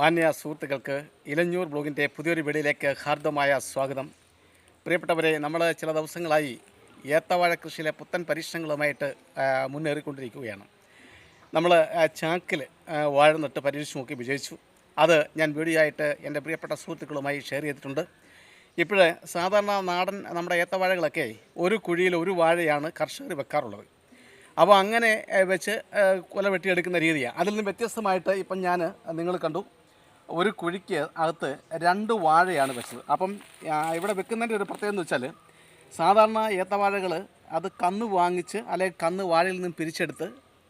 മാന്യ സുഹൃത്തുക്കൾക്ക് ഇലഞ്ഞൂർ ബ്ലോഗിന്റെ പുതിയൊരു വീടിലേക്ക് ഹാർദമായ സ്വാഗതം. പ്രിയപ്പെട്ടവരെ നമ്മൾ ചില ദിവസങ്ങളായി ഏത്തവാഴ കൃഷിയിലെ പുത്തൻ പരീക്ഷണങ്ങളുമായിട്ട് മുന്നേറിക്കൊണ്ടിരിക്കുകയാണ്. നമ്മൾ ചാക്കിൽ വാഴ നട്ട് പരീക്ഷിച്ച് നോക്കി വിജയിച്ചു. അത് ഞാൻ വീഡിയോ ആയിട്ട് എന്റെ പ്രിയപ്പെട്ട സുഹൃത്തുക്കളുമായി ഷെയർ ചെയ്തിട്ടുണ്ട്. ഇപ്പോഴേ സാധാരണ നാടൻ നമ്മുടെ ഏത്തവാഴകളൊക്കെ ഒരു കുഴിയിൽ ഒരു വാഴയാണ് കർഷകർ വെക്കാറുള്ളത്. അപ്പോൾ അങ്ങനെ വെച്ച് കൊല വെട്ടിയെടുക്കുന്ന രീതിയാണ്. അതിൽ നിന്ന് വ്യത്യസ്തമായിട്ട് ഇപ്പം ഞാൻ നിങ്ങൾ കണ്ടു. ഒരു കുഴിക്ക് അകത്ത് രണ്ട് വാഴയാണ് വെച്ചത്. അപ്പം ഇവിടെ വെക്കുന്നതിന്റെ ഒരു പ്രത്യേകത എന്ന് വെച്ചാൽ സാധാരണ ഏത്തവാഴകൾ അത് കന്ന് വാങ്ങിച്ച് അല്ലെങ്കിൽ കന്ന് വാഴയിൽ നിന്നും പിരിച്ചെടുത്ത്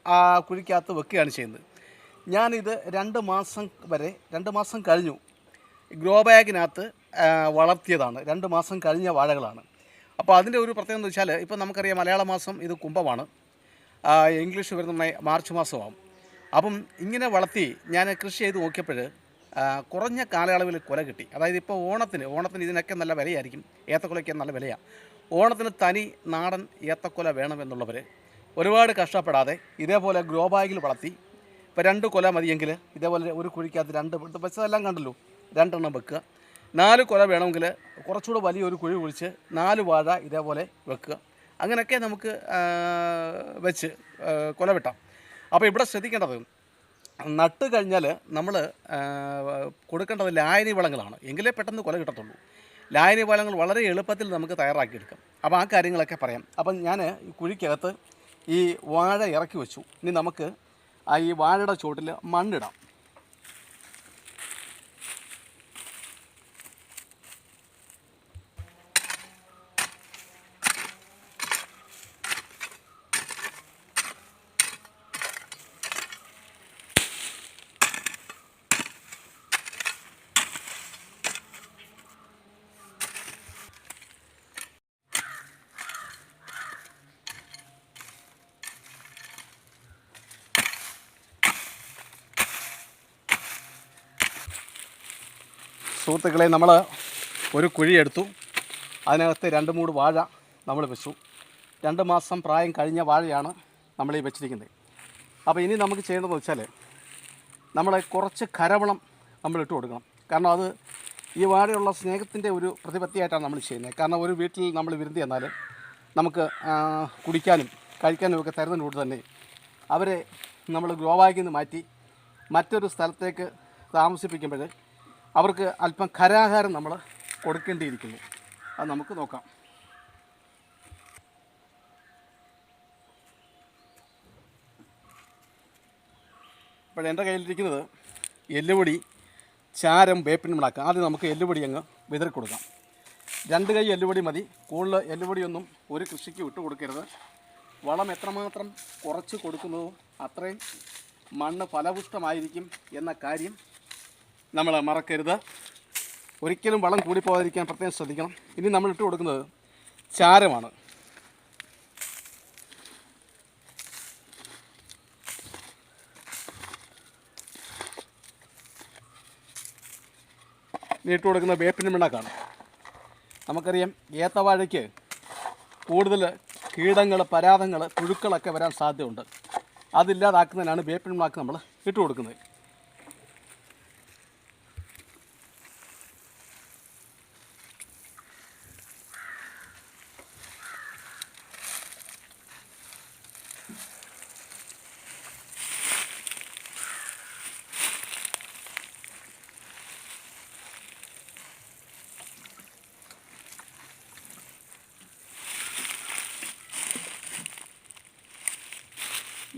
ആ കുഴിക്കകത്ത് വെക്കുകയാണ് ചെയ്യുന്നത്. ഞാനിത് രണ്ട് മാസം വരെ രണ്ട് മാസം കഴിഞ്ഞു ഗ്രോ ബാഗിനകത്ത് വളർത്തിയതാണ്. രണ്ട് മാസം കഴിഞ്ഞ വാഴകളാണ്. അപ്പോൾ അതിന്റെ ഒരു പ്രത്യേകത എന്ന് വെച്ചാൽ ഇപ്പോൾ നമുക്കറിയാം മലയാള മാസം ഇത് കുംഭമാണ്. ഇംഗ്ലീഷ് വരുന്ന മാർച്ച് മാസമാവും. അപ്പം ഇങ്ങനെ വളർത്തി ഞാൻ കൃഷി ചെയ്ത് നോക്കിയപ്പോൾ കുറഞ്ഞ കാലയളവിൽ കൊല കിട്ടി. അതായത് ഇപ്പോൾ ഓണത്തിന് ഓണത്തിന് ഇതിനൊക്കെ നല്ല വിലയായിരിക്കും. ഏത്തക്കൊലയ്ക്ക് നല്ല വിലയാണ് ഓണത്തിന് തനി നാടൻ ഏത്തക്കൊല വേണമെന്നുള്ളവർ ഒരുപാട് കഷ്ടപ്പെടാതെ ഇതേപോലെ ഗ്രോ ബാഗിൽ വളർത്തി ഇപ്പോൾ രണ്ട് കൊല മതിയെങ്കിൽ ഇതേപോലെ ഒരു കുഴിക്കകത്ത് രണ്ട് വെച്ചതെല്ലാം കണ്ടല്ലോ. രണ്ടെണ്ണം വെക്കുക. നാല് കൊല വേണമെങ്കിൽ കുറച്ചുകൂടെ വലിയൊരു കുഴി കുഴിച്ച് നാല് വാഴ ഇതേപോലെ വെക്കുക. അങ്ങനെയൊക്കെ നമുക്ക് വെച്ച് കൊല വെട്ടാം. അപ്പോൾ ഇവിടെ ശ്രദ്ധിക്കേണ്ടത് നട്ട് കഴിഞ്ഞാൽ നമ്മൾ കൊടുക്കേണ്ടത് ലായനി വളങ്ങളാണ്. എങ്കിലേ പെട്ടെന്ന് കൊല കിട്ടത്തുള്ളൂ. ലായനി വളങ്ങൾ വളരെ എളുപ്പത്തിൽ നമുക്ക് തയ്യാറാക്കിയെടുക്കാം. അപ്പോൾ ആ കാര്യങ്ങളൊക്കെ പറയാം. അപ്പം ഞാൻ കുഴിക്കകത്ത് ഈ വാഴ ഇറക്കി വെച്ചു. ഇനി നമുക്ക് ആ ഈ വാഴയുടെ ചുവട്ടിൽ മണ്ണിടാം. സുഹൃത്തുക്കളെ നമ്മൾ ഒരു കുഴിയെടുത്തു അതിനകത്ത് രണ്ട് മൂട് വാഴ നമ്മൾ വെച്ചു. രണ്ട് മാസം പ്രായം കഴിഞ്ഞ വാഴയാണ് നമ്മൾ ഈ വെച്ചിരിക്കുന്നത്. അപ്പോൾ ഇനി നമുക്ക് ചെയ്യേണ്ടതെന്ന് വെച്ചാൽ നമ്മൾ കുറച്ച് കരവളം നമ്മൾ ഇട്ട് കൊടുക്കണം. കാരണം അത് ഈ വാഴയുള്ള സ്നേഹത്തിന്റെ ഒരു പ്രതിപത്തിയായിട്ടാണ് നമ്മൾ ചെയ്യുന്നത്. കാരണം ഒരു വീട്ടിൽ നമ്മൾ വിരുന്ന് ചെന്നാൽ നമുക്ക് കുടിക്കാനും കഴിക്കാനും ഒക്കെ തരുന്നതിനോട് തന്നെ അവരെ നമ്മൾ ഗ്രോവാഗിൽ മാറ്റി മറ്റൊരു സ്ഥലത്തേക്ക് താമസിപ്പിക്കുമ്പോൾ അവർക്ക് അല്പം ഖരാഹാരം നമ്മൾ കൊടുക്കേണ്ടിയിരിക്കുന്നു. അത് നമുക്ക് നോക്കാം. ഇപ്പോൾ എന്റെ കയ്യിലിരിക്കുന്നത് എല്ലുപൊടി ചാരം വേപ്പിൻ മിളക്ക് ആദ്യം നമുക്ക് എല്ലുപൊടി അങ്ങ് വിതറി കൊടുക്കാം. രണ്ട് കൈ എല്ലുപൊടി മതി. കൂടുതൽ എല്ലുപൊടിയൊന്നും ഒരു കൃഷിക്ക് വിട്ടു കൊടുക്കരുത്. വളം എത്രമാത്രം കുറച്ച് കൊടുക്കുന്നതോ അത്രയും മണ്ണ് ഫലപുഷ്ടമായിരിക്കും എന്ന കാര്യം നമ്മൾ മറക്കരുത്. ഒരിക്കലും വളം കൂടിപ്പോകാതിരിക്കാൻ പ്രത്യേകം ശ്രദ്ധിക്കണം. ഇനി നമ്മൾ ഇട്ട് കൊടുക്കുന്നത് ചാരമാണ്. ഇട്ട് കൊടുക്കുന്ന വേപ്പിന് മിണ്ണാക്കാണ് നമുക്കറിയാം ഏത്തവാഴയ്ക്ക് കൂടുതൽ കീടങ്ങൾ പരാതങ്ങൾ പുഴുക്കളൊക്കെ വരാൻ സാധ്യതയുണ്ട്. അതില്ലാതാക്കുന്നതിനാണ് വേപ്പിൻ മിണ്ണാക്ക് നമ്മൾ ഇട്ട് കൊടുക്കുന്നത്.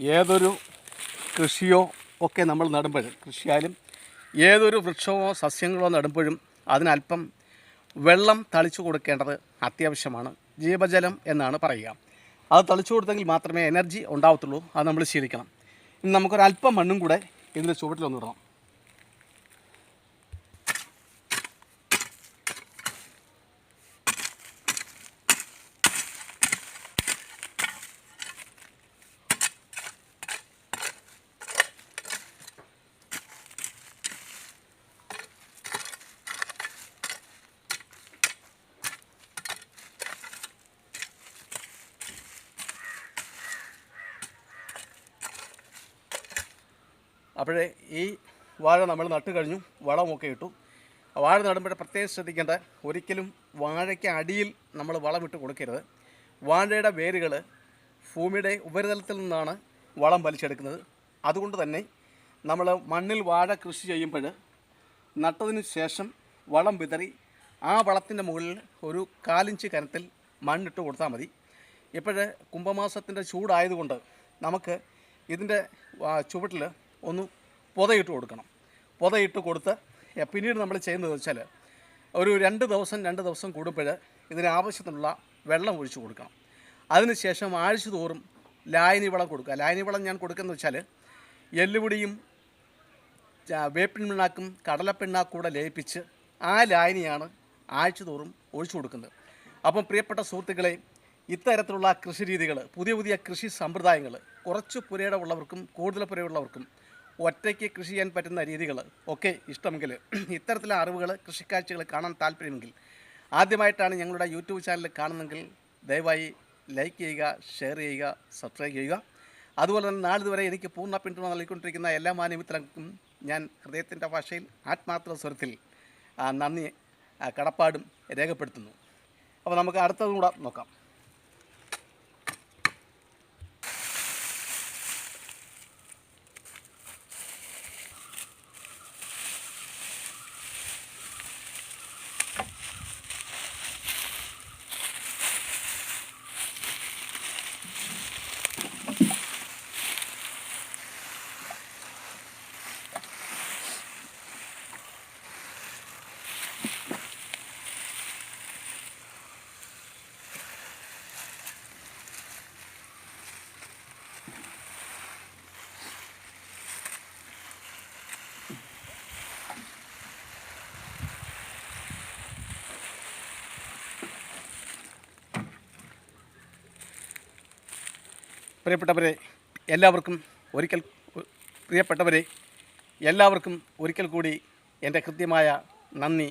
ഏതൊരു കൃഷിയോ ഒക്കെ നമ്മൾ നടുമ്പോൾ കൃഷിയായാലും ഏതൊരു വൃക്ഷമോ സസ്യങ്ങളോ നടുമ്പോഴും അതിനല്പം വെള്ളം തളിച്ചു കൊടുക്കേണ്ടത് അത്യാവശ്യമാണ്. ജീവജലം എന്നാണ് പറയുക. അത് തളിച്ചു കൊടുത്തെങ്കിൽ മാത്രമേ എനർജി ഉണ്ടാവത്തുള്ളൂ. അത് നമ്മൾ ശീലിക്കണം. ഇനി നമുക്കൊരല്പം മണ്ണും കൂടെ ഇതിന്റെ ചുവട്ടിലൊന്നിടണം അപ്പോഴേ ഈ വാഴ നമ്മൾ നട്ട് കഴിഞ്ഞു വളമൊക്കെ ഇട്ടു. വാഴ നടുമ്പോൾ പ്രത്യേകം ശ്രദ്ധിക്കേണ്ട ഒരിക്കലും വാഴയ്ക്ക് അടിയിൽ നമ്മൾ വളമിട്ട് കൊടുക്കരുത്. വാഴയുടെ വേരുകൾ ഭൂമിയുടെ ഉപരിതലത്തിൽ നിന്നാണ് വളം വലിച്ചെടുക്കുന്നത്. അതുകൊണ്ട് തന്നെ നമ്മൾ മണ്ണിൽ വാഴ കൃഷി ചെയ്യുമ്പോൾ നട്ടതിന് ശേഷം വളം വിതറി ആ വളത്തിന്റെ മുകളിൽ ഒരു കാലിഞ്ച് കനത്തിൽ മണ്ണിട്ട് കൊടുത്താൽ മതി. ഇപ്പോൾ കുംഭമാസത്തിന്റെ ചൂടായതുകൊണ്ട് നമുക്ക് ഇതിന്റെ ചുവട്ടിൽ ഒന്ന് പുതയിട്ട് കൊടുക്കണം. പുതയിട്ട് കൊടുത്ത് പിന്നീട് നമ്മൾ ചെയ്യുന്നത് വെച്ചാൽ ഒരു രണ്ട് ദിവസം രണ്ട് ദിവസം കൂടുമ്പോൾ ഇതിന് ആവശ്യത്തിനുള്ള വെള്ളം ഒഴിച്ചു കൊടുക്കണം. അതിനുശേഷം ആഴ്ച തോറും ലായനി വളം കൊടുക്കുക. ലായനി വളം ഞാൻ കൊടുക്കുന്നത് വെച്ചാൽ എല്ലുപൊടിയും വേപ്പിൻ പിണ്ണാക്കും കടലപ്പിണ്ണാക്കും കൂടെ ലയിപ്പിച്ച് ആ ലായനിയാണ് ആഴ്ച തോറും ഒഴിച്ചു കൊടുക്കുന്നത്. അപ്പം പ്രിയപ്പെട്ട സുഹൃത്തുക്കളെ ഇത്തരത്തിലുള്ള കൃഷി രീതികൾ പുതിയ പുതിയ കൃഷി സമ്പ്രദായങ്ങൾ കുറച്ച് പുരയുടെ ഉള്ളവർക്കും കൂടുതൽ പുരയുള്ളവർക്കും ഒറ്റയ്ക്ക് കൃഷി ചെയ്യാൻ പറ്റുന്ന രീതികൾ ഒക്കെ ഇഷ്ടമെങ്കിൽ ഇത്തരത്തിലെ അറിവുകൾ കൃഷിക്കാഴ്ചകൾ കാണാൻ താല്പര്യമെങ്കിൽ ആദ്യമായിട്ടാണ് ഞങ്ങളുടെ യൂട്യൂബ് ചാനൽ കാണുന്നെങ്കിൽ ദയവായി ലൈക്ക് ചെയ്യുക ഷെയർ ചെയ്യുക സബ്സ്ക്രൈബ് ചെയ്യുക. അതുപോലെ തന്നെ നാളിതുവരെ എനിക്ക് പൂർണ പിന്തുണ നൽകിക്കൊണ്ടിരിക്കുന്ന എല്ലാ മാനവിത്രർക്കും ഞാൻ ഹൃദയത്തിന്റെ ഭാഷയിൽ ആത്മാർത്ഥ സ്വരത്തിൽ നന്ദി കടപ്പാടും രേഖപ്പെടുത്തുന്നു. അപ്പോൾ നമുക്ക് അടുത്തതും കൂടെ നോക്കാം. പ്രിയപ്പെട്ടവരെ എല്ലാവർക്കും ഒരിക്കൽ പ്രിയപ്പെട്ടവരെ എല്ലാവർക്കും ഒരിക്കൽ കൂടി എന്റെ കൃത്യമായ നന്ദി.